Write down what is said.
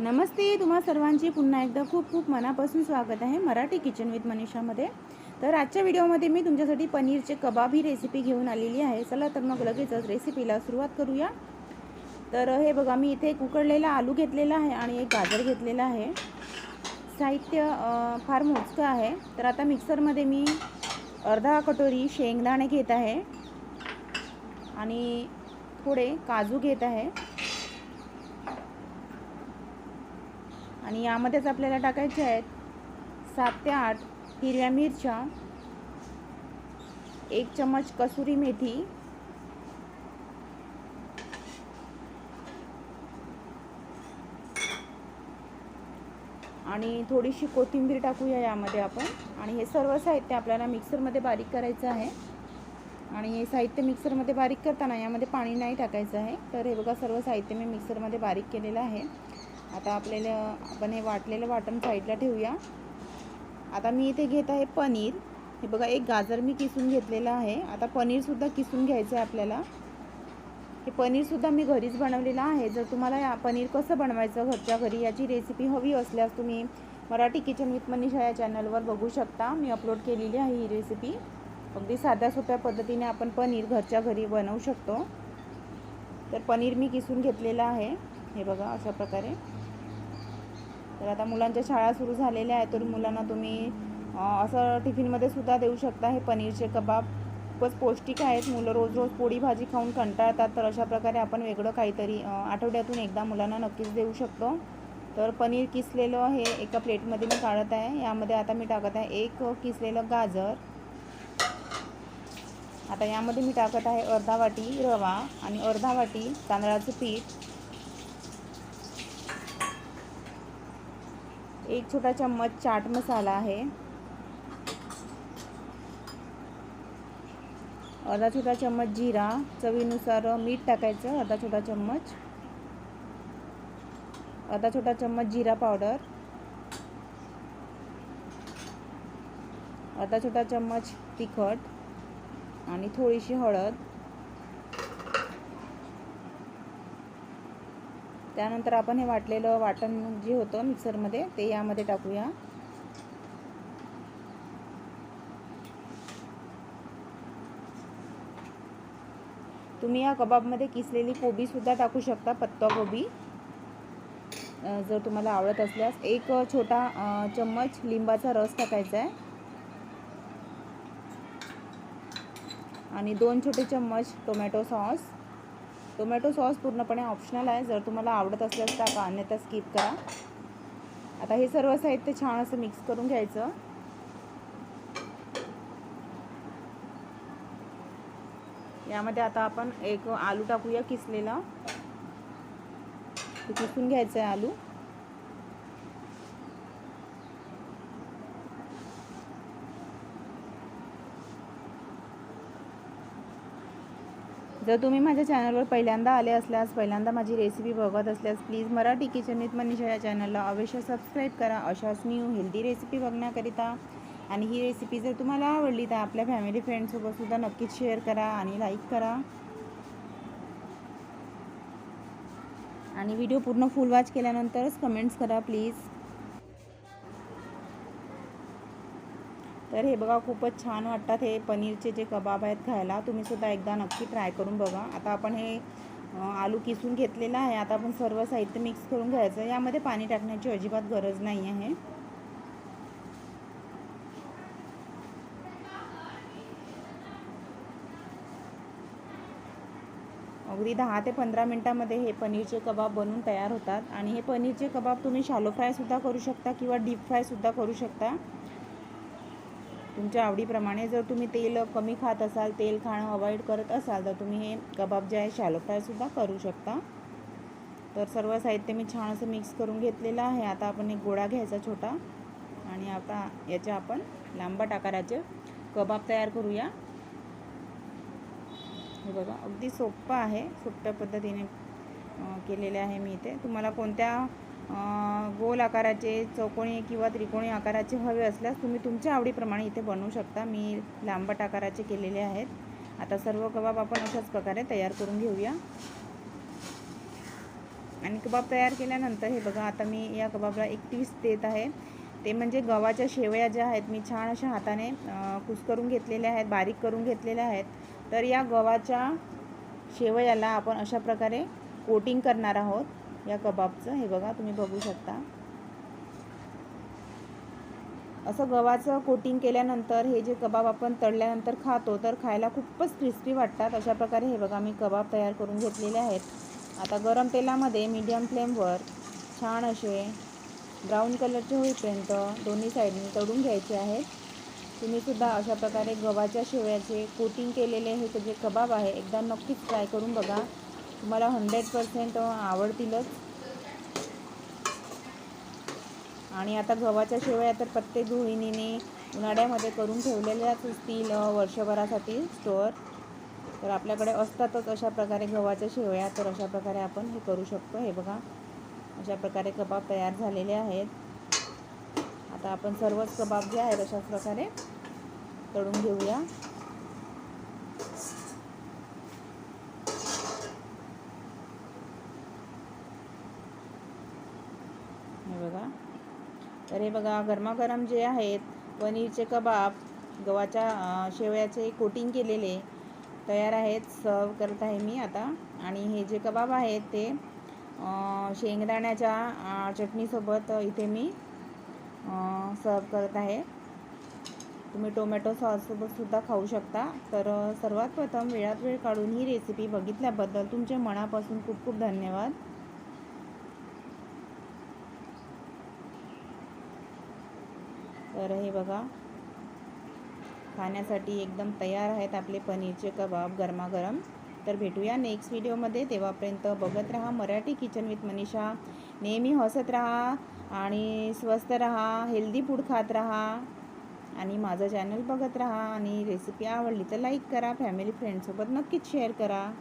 नमस्ते तुम्हा सर्वांची पुन्हा एकदा खूप खूप मनापासून स्वागत आहे मराठी किचन विथ मनीषामध्ये. तर आजच्या व्हिडिओमध्ये मी तुमच्यासाठी पनीरचे कबाब ही रेसिपी घेऊन आलेली आहे. चला तर मग लगेचच रेसिपीला सुरुवात करूया. तर हे बघा मी इथे एक उकडलेला आलू घेतलेला आहे आणि एक गाजर घेतलेला आहे. साहित्य फार मोजकं आहे. तर आता मिक्सरमध्ये मी अर्धा कटोरी शेंगदाणे घेत आहे. आणि थोडे काजू घेत आहे. आणि यामध्येच आपल्याला टाकायचे आहेत सात ते आठ हिरव्या मिरच्या एक चम्मच कसुरी मेथी आणि थोडीशी कोथिंबीर टाकूया यामध्ये आपण. आणि हे सर्व साहित्य आपल्याला मिक्सरमध्ये बारीक करायचं आहे. आणि हे साहित्य मिक्सरमध्ये बारीक करताना यामध्ये पाणी नाही टाकायचं आहे. तर हे बघा सर्व साहित्य मी मिक्सरमध्ये बारीक केलेलं आहे. आता आपल्याला आपण हे वाटलेलं वाटण साईडला ठेवूया. आता मी इथे घेत आहे पनीर. हे बघा एक गाजर मी किसून घेतलेलं आहे. आता पनीरसुद्धा किसून घ्यायचं आहे आपल्याला. हे पनीरसुद्धा मी घरीच बनवलेलं आहे. जर तुम्हाला या पनीर कसं बनवायचं घरच्या घरी याची रेसिपी हवी असल्यास तुम्ही मराठी किचन विथ मनीषा या चॅनलवर बघू शकता. मी अपलोड केलेली आहे ही रेसिपी अगदी साध्या सोप्या पद्धतीने आपण पनीर घरच्या घरी बनवू शकतो. तर पनीर मी किसून घेतलेलं आहे. हे बघा अशा प्रकारे. तर आता मुलांच्या शाळा सुरू झालेल्या आहेत तर मुलांना तुम्ही असं टिफिनमध्ये सुद्धा देऊ शकता. हे पनीरचे कबाब खूपच पौष्टिक आहेत. मुलं रोज रोज पोळी भाजी खाऊन कंटाळतात तर अशा प्रकारे आपण वेगळं काहीतरी आठवड्यातून एकदा मुलांना नक्कीच देऊ शकतो. तर पनीर किसलेलं हे एका प्लेटमध्ये मी काढत आहे. यामध्ये आता मी टाकत आहे एक किसलेलं गाजर. आता यामध्ये मी टाकत आहे अर्धा वाटी रवा आणि अर्धा वाटी तांदळाचं पीठ. एक छोटा चम्मच चाट मसाला आहे. अर्धा छोटा चम्मच जिरा चवीनुसार मीठ टाकायचं अर्धा छोटा चम्मच. अर्धा छोटा चम्मच जिरा पावडर. अर्धा छोटा चम्मच तिखट आणि थोडीशी हळद. त्यानंतर आपण हे वाटलेलं वाटण जे होतं मिक्सरमध्ये ते यामध्ये टाकूया. तुम्ही या कबाबमध्ये किसलेली कोबीसुद्धा टाकू शकता पत्ता कोबी. जर तुम्हाला आवडत असल्यास. एक छोटा चम्मच लिंबाचा रस टाकायचा आहे. आणि दोन छोटे चम्मच टोमॅटो सॉस. टोमॅटो सॉस पूर्णपणे ऑप्शनल आहे. जर तुम्हाला आवडत असल्यास टाका अन्यथा स्किप करा. आता हे सर्व साहित्य छान असं मिक्स करून घ्यायचं. यामध्ये आता आपण एक आलू टाकूया किसलेला. ते किसून घ्यायचं आहे आलू. जर तुम्ही माझ्या चॅनलवर पहिल्यांदा आले असल्यास पहिल्यांदा माझी रेसिपी बघत असल्यास please Marathi kitchen with Manisha या चॅनलला अवश्य सबस्क्राईब करा. अशाच न्यू हेल्दी रेसिपी बघण्याकरिता. आणि ही रेसिपी जर तुम्हाला आवडली तर आपल्या फॅमिली फ्रेंडसोबतसुद्धा नक्कीच शेअर करा आणि लाईक करा. आणि व्हिडिओ पूर्ण फुल वॉच केल्यानंतरच कमेंट्स करा प्लीज तर हे बघा खूपच छान वाटतात हे पनीरचे जे कबाब आहेत खायला. तुम्ही सुद्धा एकदा नक्की ट्राय करून बघा. आता आपण हे आलू किसून घेतलेलं आहे. आता आपण सर्व साहित्य मिक्स करून घ्यायचं यामध्ये पाणी टाकण्याची अजिबात गरज नाही आहे. अगदी दहा ते पंधरा मिनटामध्ये हे पनीरचे कबाब बनून तयार होतात. आणि हे पनीरचे कबाब तुम्ही शालो फ्रायसुद्धा करू शकता किंवा डीप फ्रायसुद्धा करू शकता. तुमच्या आवडीप्रमाणे जर तुम्ही तेल कमी खात असाल तेल खाणं अवॉइड करत असाल तर तुम्ही हे कबाब जे आहे शालो फ्रायसुद्धा करू शकता. तर सर्व साहित्य मी छान असं मिक्स करून घेतलेलं आहे. आता आपण एक गोळा घ्यायचा छोटा आणि आता याच्या आपण लांबट आकाराचे कबाब तयार करूया. हे बघा अगदी सोपं आहे. सोप्या पद्धतीने केलेले आहे मी इथे. तुम्हाला कोणत्या गोल आकाराचे चौकोणी किंवा त्रिकोणी आकाराचे हवे असल्यास तुम्ही तुमच्या आवडीप्रमाणे इथे बनवू शकता. मी लांबट आकाराचे केलेले आहेत. आता सर्व कबाब आपण अशाच प्रकारे तयार करून घेऊया. आणि कबाब तयार केल्यानंतर हे बघा आता मी या कबाबला एक ट्विस्ट देत आहे. ते म्हणजे गव्हाच्या शेवया ज्या आहेत मी छान अशा हाताने अं, कुस्करून घेतलेल्या आहेत बारीक करून घेतलेल्या आहेत. तर या गव्हाच्या शेवयाला आपण अशा प्रकारे कोटिंग करणार आहोत. या कबाबचं हे बघा तुम्ही बघू शकता. असं गव्हाचं कोटिंग केल्यानंतर हे जे कबाब आपण तळल्यानंतर खातो तर खायला खूपच क्रिस्पी वाटतात. अशा प्रकारे हे बघा मी कबाब तयार करून घेतलेले आहेत. आता गरम तेलामध्ये मीडियम फ्लेमवर छान असे ब्राऊन कलरचे होईपर्यंत दोन्ही साईडनी तळून घ्यायचे आहेत. तुम्हीसुद्धा अशा प्रकारे गव्हाच्या शेवयाचे कोटिंग केलेले हे जे कबाब आहे एकदा नक्कीच ट्राय करून बघा. तुम्हाला हंड्रेड पर्सेंट आवडतीलच. आणि आता गव्हाच्या शेवया तर प्रत्येक गृहिणीने उन्हाळ्यामध्ये करून ठेवलेल्याच असतील वर्षभरासाठी स्टोअर तर आपल्याकडे असतातच अशा प्रकारे गव्हाच्या शेवया तर अशा प्रकारे आपण हे करू शकतो. हे बघा अशा प्रकारे कबाब तयार झालेले आहेत. आता आपण सर्वच कबाब जे आहेत अशाच प्रकारे तळून घेऊया. बघा. तर हे बघा गरमागरम जे आहेत पनीरचे कबाब गव्हाच्या शेवयाचे कोटिंग केलेले तयार आहेत सर्व करत आहे मी आता. आणि हे जे कबाब आहेत ते शेंगदाण्याच्या चटणीसोबत इथे मी सर्व करत आहे. तुम्ही टोमॅटो सॉससोबत सुद्धा खाऊ शकता. तर सर्वात प्रथम वेळात वेळ काढून ही रेसिपी बघितल्याबद्दल तुमचे मनापासून खूप खूप धन्यवाद. तर हे बघा. खाण्यासाठी एकदम तयार आहेत आपले पनीरचे कबाब गरमागरम. तर भेटूया नेक्स्ट व्हिडिओमध्ये तेव्हापर्यंत बघत राहा मराठी किचन विथ मनीषा. नेहमी हसत राहा आणि स्वस्त राहा. हेल्दी फूड खात राहा. आणि माझं चॅनल बघत राहा. आणि रेसिपी आवडली तर लाईक करा. फॅमिली फ्रेंडसोबत नक्कीच शेअर करा.